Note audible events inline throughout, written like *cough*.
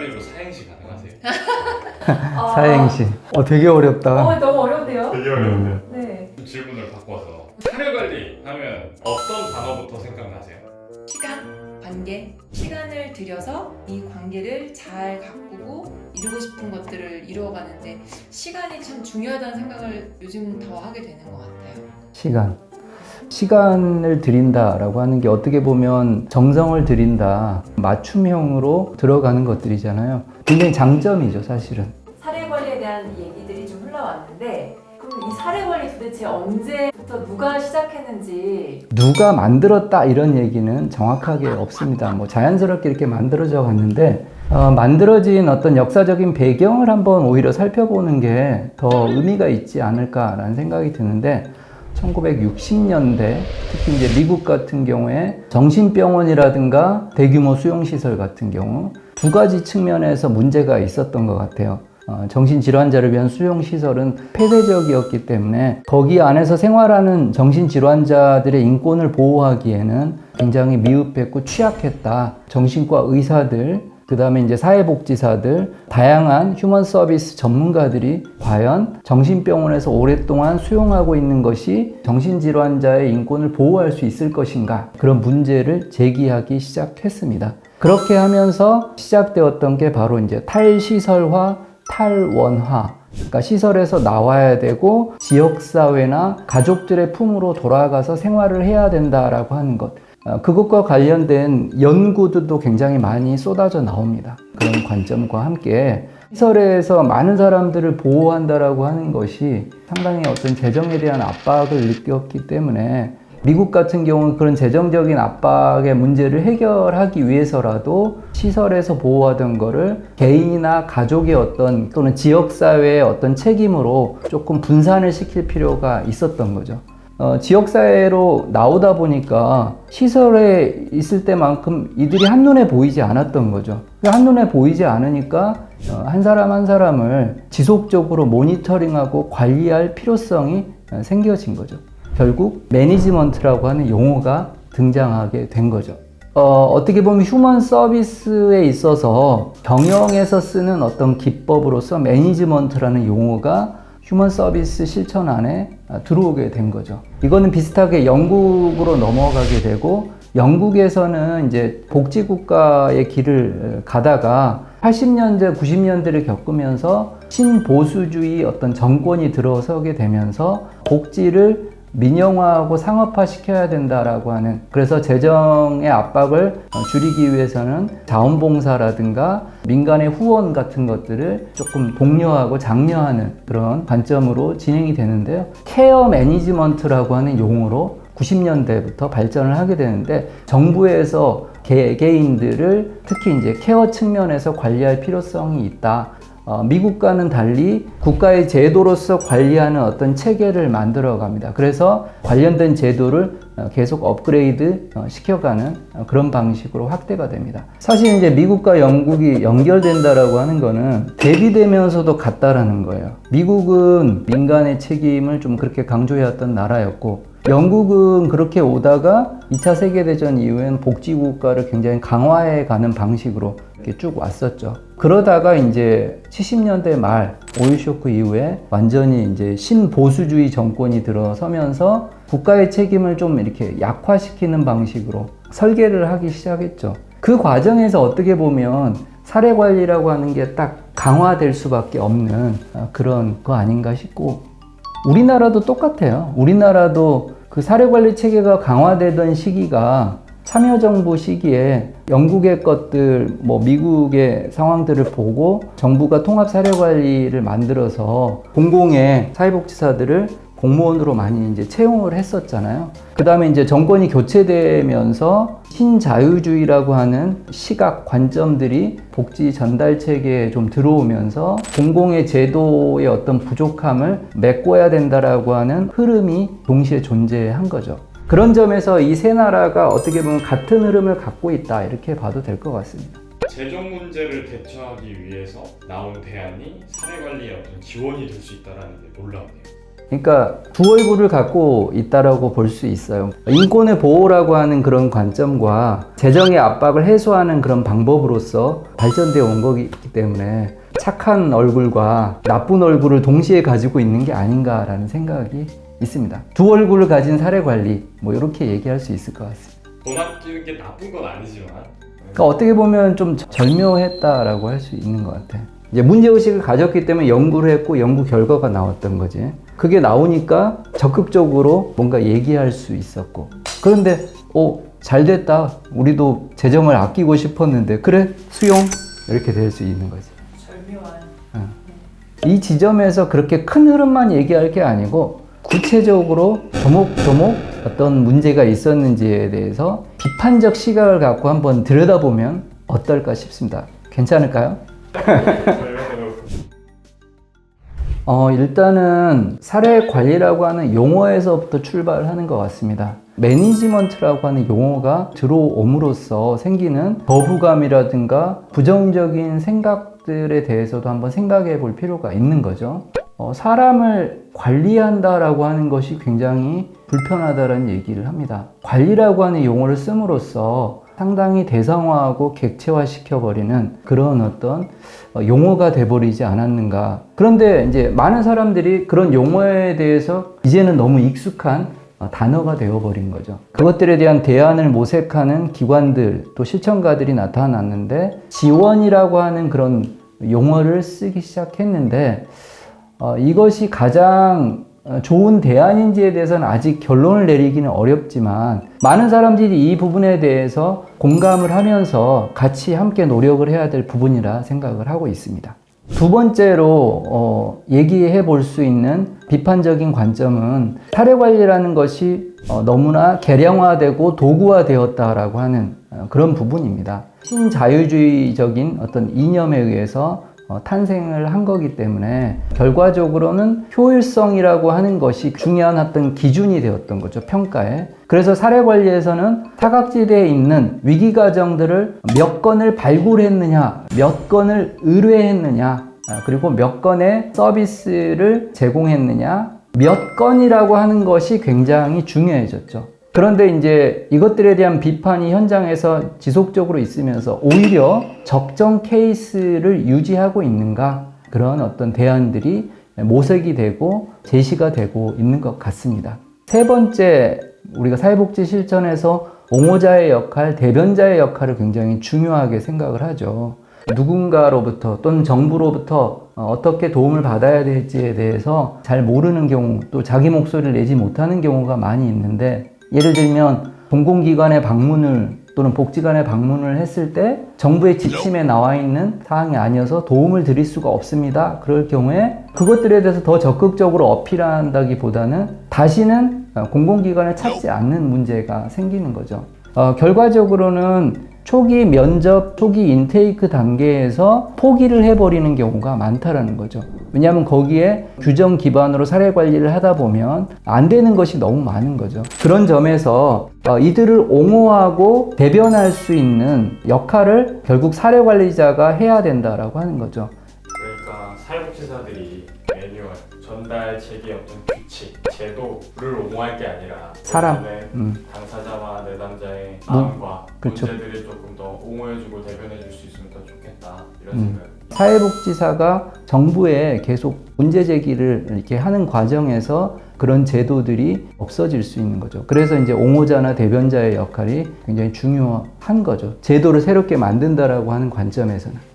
관리로 사행시 가능하세요? 아, *laughs* 사행시. 어, 되게 어렵다. 어, 너무 어려운데요? 되게 어려운데요. 네. 질문을 바꿔서 사료 관리 하면 어떤 단어부터 생각나세요? 시간, 관계, 시간을 들여서 이 관계를 잘 가꾸고 이루고 싶은 것들을 이루어가는데 시간이 참 중요하다는 생각을 요즘 더 하게 되는 것 같아요. 시간. 시간을 들인다라고 하는 게 어떻게 보면 정성을 들인다, 맞춤형으로 들어가는 것들이잖아요. 굉장히 장점이죠, 사실은. 사례 관리에 대한 얘기들이 좀 흘러왔는데 그럼 이 사례 관리 도대체 언제부터 누가 시작했는지 누가 만들었다 이런 얘기는 정확하게 없습니다. 뭐 자연스럽게 이렇게 만들어져 갔는데 어, 만들어진 어떤 역사적인 배경을 한번 오히려 살펴보는 게 더 의미가 있지 않을까라는 생각이 드는데 1960년대 특히 이제 미국 같은 경우에 정신병원이라든가 대규모 수용시설 같은 경우 두 가지 측면에서 문제가 있었던 것 같아요. 어, 정신질환자를 위한 수용시설은 폐쇄적이었기 때문에 거기 안에서 생활하는 정신질환자들의 인권을 보호하기에는 굉장히 미흡했고 취약했다. 정신과 의사들, 그 다음에 이제 사회복지사들, 다양한 휴먼 서비스 전문가들이 과연 정신병원에서 오랫동안 수용하고 있는 것이 정신질환자의 인권을 보호할 수 있을 것인가 그런 문제를 제기하기 시작했습니다. 그렇게 하면서 시작되었던 게 바로 이제 탈시설화, 탈원화. 그러니까 시설에서 나와야 되고 지역사회나 가족들의 품으로 돌아가서 생활을 해야 된다라고 하는 것. 어, 그것과 관련된 연구들도 굉장히 많이 쏟아져 나옵니다. 그런 관점과 함께 시설에서 많은 사람들을 보호한다라고 하는 것이 상당히 어떤 재정에 대한 압박을 느꼈기 때문에 미국 같은 경우는 그런 재정적인 압박의 문제를 해결하기 위해서라도 시설에서 보호하던 거를 개인이나 가족의 어떤 또는 지역사회의 어떤 책임으로 조금 분산을 시킬 필요가 있었던 거죠. 어, 지역사회로 나오다 보니까 시설에 있을 때만큼 이들이 한눈에 보이지 않았던 거죠. 한눈에 보이지 않으니까 어, 한 사람 한 사람을 지속적으로 모니터링하고 관리할 필요성이 어, 생겨진 거죠. 결국 매니지먼트라고 하는 용어가 등장하게 된 거죠. 어, 어떻게 보면 휴먼 서비스에 있어서 경영에서 쓰는 어떤 기법으로서 매니지먼트라는 용어가 휴먼 서비스 실천 안에 들어오게 된 거죠. 이거는 비슷하게 영국으로 넘어가게 되고 영국에서는 이제 복지국가의 길을 가다가 80년대, 90년대를 겪으면서 신보수주의 어떤 정권이 들어서게 되면서 복지를 민영화하고 상업화 시켜야 된다라고 하는 그래서 재정의 압박을 줄이기 위해서는 자원봉사라든가 민간의 후원 같은 것들을 조금 독려하고 장려하는 그런 관점으로 진행이 되는데요. 케어 매니지먼트라고 하는 용어로 90년대부터 발전을 하게 되는데 정부에서 개개인들을 특히 이제 케어 측면에서 관리할 필요성이 있다. 어, 미국과는 달리 국가의 제도로서 관리하는 어떤 체계를 만들어 갑니다. 그래서 관련된 제도를 어, 계속 업그레이드 어, 시켜가는 어, 그런 방식으로 확대가 됩니다. 사실 이제 미국과 영국이 연결된다라고 하는 거는 대비되면서도 같다라는 거예요. 미국은 민간의 책임을 좀 그렇게 강조해왔던 나라였고 영국은 그렇게 오다가 2차 세계대전 이후엔 복지국가를 굉장히 강화해 가는 방식으로 이렇게 쭉 왔었죠. 그러다가 이제 70년대 말 오일 쇼크 이후에 완전히 이제 신보수주의 정권이 들어서면서 국가의 책임을 좀 이렇게 약화시키는 방식으로 설계를 하기 시작했죠. 그 과정에서 어떻게 보면 사례 관리라고 하는 게 딱 강화될 수밖에 없는 그런 거 아닌가 싶고 우리나라도 똑같아요. 우리나라도 그 사례 관리 체계가 강화되던 시기가 참여정부 시기에 영국의 것들, 뭐 미국의 상황들을 보고 정부가 통합 사례관리를 만들어서 공공의 사회복지사들을 공무원으로 많이 이제 채용을 했었잖아요. 그 다음에 이제 정권이 교체되면서 신자유주의라고 하는 시각 관점들이 복지 전달 체계에 좀 들어오면서 공공의 제도의 어떤 부족함을 메꿔야 된다라고 하는 흐름이 동시에 존재한 거죠. 그런 점에서 이 세 나라가 어떻게 보면 같은 흐름을 갖고 있다 이렇게 봐도 될 것 같습니다. 재정 문제를 대처하기 위해서 나온 대안이 사례 관리에 어떤 지원이 될 수 있다라는 게 놀라우네요. 그러니까 두 얼굴을 갖고 있다라고 볼 수 있어요. 인권의 보호라고 하는 그런 관점과 재정의 압박을 해소하는 그런 방법으로서 발전되어 온 거기 때문에 착한 얼굴과 나쁜 얼굴을 동시에 가지고 있는 게 아닌가라는 생각이 있습니다. 두 얼굴을 가진 사례 관리 뭐 이렇게 얘기할 수 있을 것 같습니다. 돈 아끼는 게 나쁜 건 아니지만 그러니까 어떻게 보면 좀 절묘했다라고 할 수 있는 것 같아요. 이제 문제의식을 가졌기 때문에 연구를 했고 연구 결과가 나왔던 거지. 그게 나오니까 적극적으로 뭔가 얘기할 수 있었고. 그런데, 어, 잘 됐다. 우리도 재정을 아끼고 싶었는데, 그래, 수용. 이렇게 될 수 있는 거지. 절묘한. 이 지점에서 그렇게 큰 흐름만 얘기할 게 아니고, 구체적으로 조목조목 어떤 문제가 있었는지에 대해서 비판적 시각을 갖고 한번 들여다보면 어떨까 싶습니다. 괜찮을까요? *laughs* 어, 일단은 사례 관리라고 하는 용어에서부터 출발을 하는 것 같습니다. 매니지먼트라고 하는 용어가 들어옴으로써 생기는 거부감이라든가 부정적인 생각들에 대해서도 한번 생각해 볼 필요가 있는 거죠. 어, 사람을 관리한다라고 하는 것이 굉장히 불편하다는 얘기를 합니다. 관리라고 하는 용어를 씀으로써 상당히 대상화하고 객체화 시켜버리는 그런 어떤 어, 용어가 돼버리지 않았는가. 그런데 이제 많은 사람들이 그런 용어에 대해서 이제는 너무 익숙한 어, 단어가 되어버린 거죠. 그것들에 대한 대안을 모색하는 기관들 또 실천가들이 나타났는데 지원이라고 하는 그런 용어를 쓰기 시작했는데 어, 이것이 가장 어, 좋은 대안인지에 대해서는 아직 결론을 내리기는 어렵지만 많은 사람들이 이 부분에 대해서 공감을 하면서 같이 함께 노력을 해야 될 부분이라 생각을 하고 있습니다. 두 번째로 어, 얘기해 볼 수 있는 비판적인 관점은 사례 관리라는 것이 어, 너무나 개량화되고 도구화되었다라고 하는 어, 그런 부분입니다. 신자유주의적인 어떤 이념에 의해서 어, 탄생을 한 거기 때문에 결과적으로는 효율성이라고 하는 것이 중요한 어떤 기준이 되었던 거죠 평가에. 그래서 사례 관리에서는 사각지대에 있는 위기 과정들을 몇 건을 발굴했느냐 몇 건을 의뢰했느냐 아, 그리고 몇 건의 서비스를 제공했느냐 몇 건이라고 하는 것이 굉장히 중요해졌죠 그런데 이제 이것들에 대한 비판이 현장에서 지속적으로 있으면서 오히려 적정 케이스를 유지하고 있는가 그런 어떤 대안들이 모색이 되고 제시가 되고 있는 것 같습니다. 세 번째 우리가 사회복지 실천에서 옹호자의 역할, 대변자의 역할을 굉장히 중요하게 생각을 하죠. 누군가로부터 또는 정부로부터 어, 어떻게 도움을 받아야 될지에 대해서 잘 모르는 경우 또 자기 목소리를 내지 못하는 경우가 많이 있는데 예를 들면 공공기관에 방문을 또는 복지관에 방문을 했을 때 정부의 지침에 나와 있는 사항이 아니어서 도움을 드릴 수가 없습니다. 그럴 경우에 그것들에 대해서 더 적극적으로 어필한다기보다는 다시는 공공기관을 찾지 않는 문제가 생기는 거죠. 어, 결과적으로는 초기 면접, 초기 인테이크 단계에서 포기를 해버리는 경우가 많다라는 거죠. 왜냐하면 거기에 규정 기반으로 사례 관리를 하다 보면 안 되는 것이 너무 많은 거죠. 그런 점에서 어, 이들을 옹호하고 대변할 수 있는 역할을 결국 사례 관리자가 해야 된다라고 하는 거죠. 그러니까 사회복지사들이 전달 체계 어떤 규칙, 제도를 옹호할 게 아니라 사람. 음. 당사자와 내담자의 뭐, 마음과 그렇죠. 문제들을 조금 더 옹호해주고 대변해줄 수 있으면 더 좋겠다 이런 음. 생각. 사회복지사가 정부에 계속 문제 제기를 이렇게 하는 과정에서 그런 제도들이 없어질 수 있는 거죠. 그래서 이제 옹호자나 대변자의 역할이 굉장히 중요한 거죠. 제도를 새롭게 만든다라고 하는 관점에서는.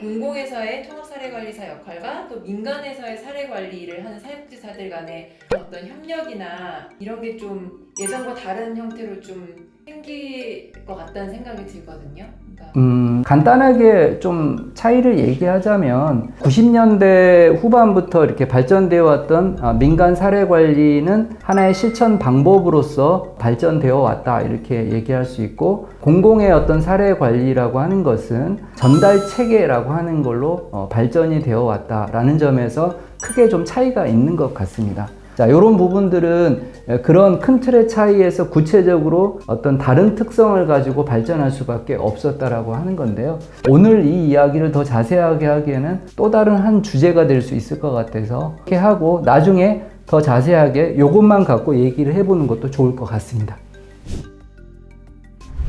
공공에서의 통합 사례관리사 역할과 또 민간에서의 사례관리를 하는 사회복지사들 간의 어떤 협력이나 이런 게 좀 예전과 다른 형태로 좀 생길 것 같다는 생각이 들거든요. 그러니까 음, 간단하게 좀 차이를 얘기하자면 90년대 후반부터 이렇게 발전되어 왔던 아, 민간 사례 관리는 하나의 실천 방법으로서 발전되어 왔다 이렇게 얘기할 수 있고 공공의 어떤 사례 관리라고 하는 것은 전달 체계라고 하는 걸로 어, 발전이 되어 왔다라는 점에서 크게 좀 차이가 있는 것 같습니다. 자, 이런 부분들은 그런 큰 틀의 차이에서 구체적으로 어떤 다른 특성을 가지고 발전할 수밖에 없었다라고 하는 건데요. 오늘 이 이야기를 더 자세하게 하기에는 또 다른 한 주제가 될 수 있을 것 같아서 이렇게 하고 나중에 더 자세하게 이것만 갖고 얘기를 해보는 것도 좋을 것 같습니다.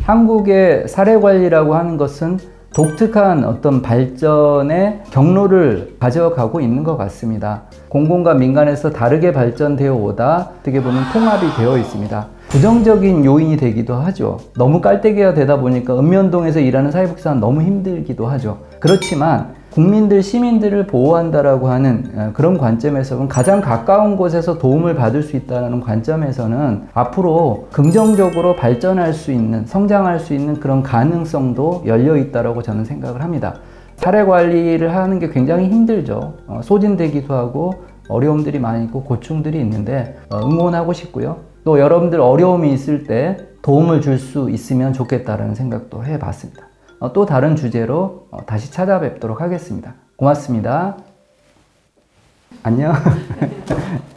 한국의 사례 관리라고 하는 것은 독특한 어떤 발전의 경로를 가져가고 있는 것 같습니다. 공공과 민간에서 다르게 발전되어 오다 어떻게 보면 통합이 되어 있습니다. 부정적인 요인이 되기도 하죠. 너무 깔때기가 되다 보니까 읍면동에서 일하는 사회복지사는 너무 힘들기도 하죠. 그렇지만 국민들, 시민들을 보호한다라고 하는 어, 그런 관점에서는 가장 가까운 곳에서 도움을 받을 수 있다는 관점에서는 앞으로 긍정적으로 발전할 수 있는, 성장할 수 있는 그런 가능성도 열려 있다라고 저는 생각을 합니다. 사례 관리를 하는 게 굉장히 힘들죠. 어, 소진되기도 하고 어려움들이 많이 있고 고충들이 있는데 어, 응원하고 싶고요. 또 여러분들 어려움이 있을 때 도움을 줄 수 있으면 좋겠다라는 생각도 해봤습니다. 어, 또 다른 주제로 어, 다시 찾아뵙도록 하겠습니다. 고맙습니다. 안녕. *laughs*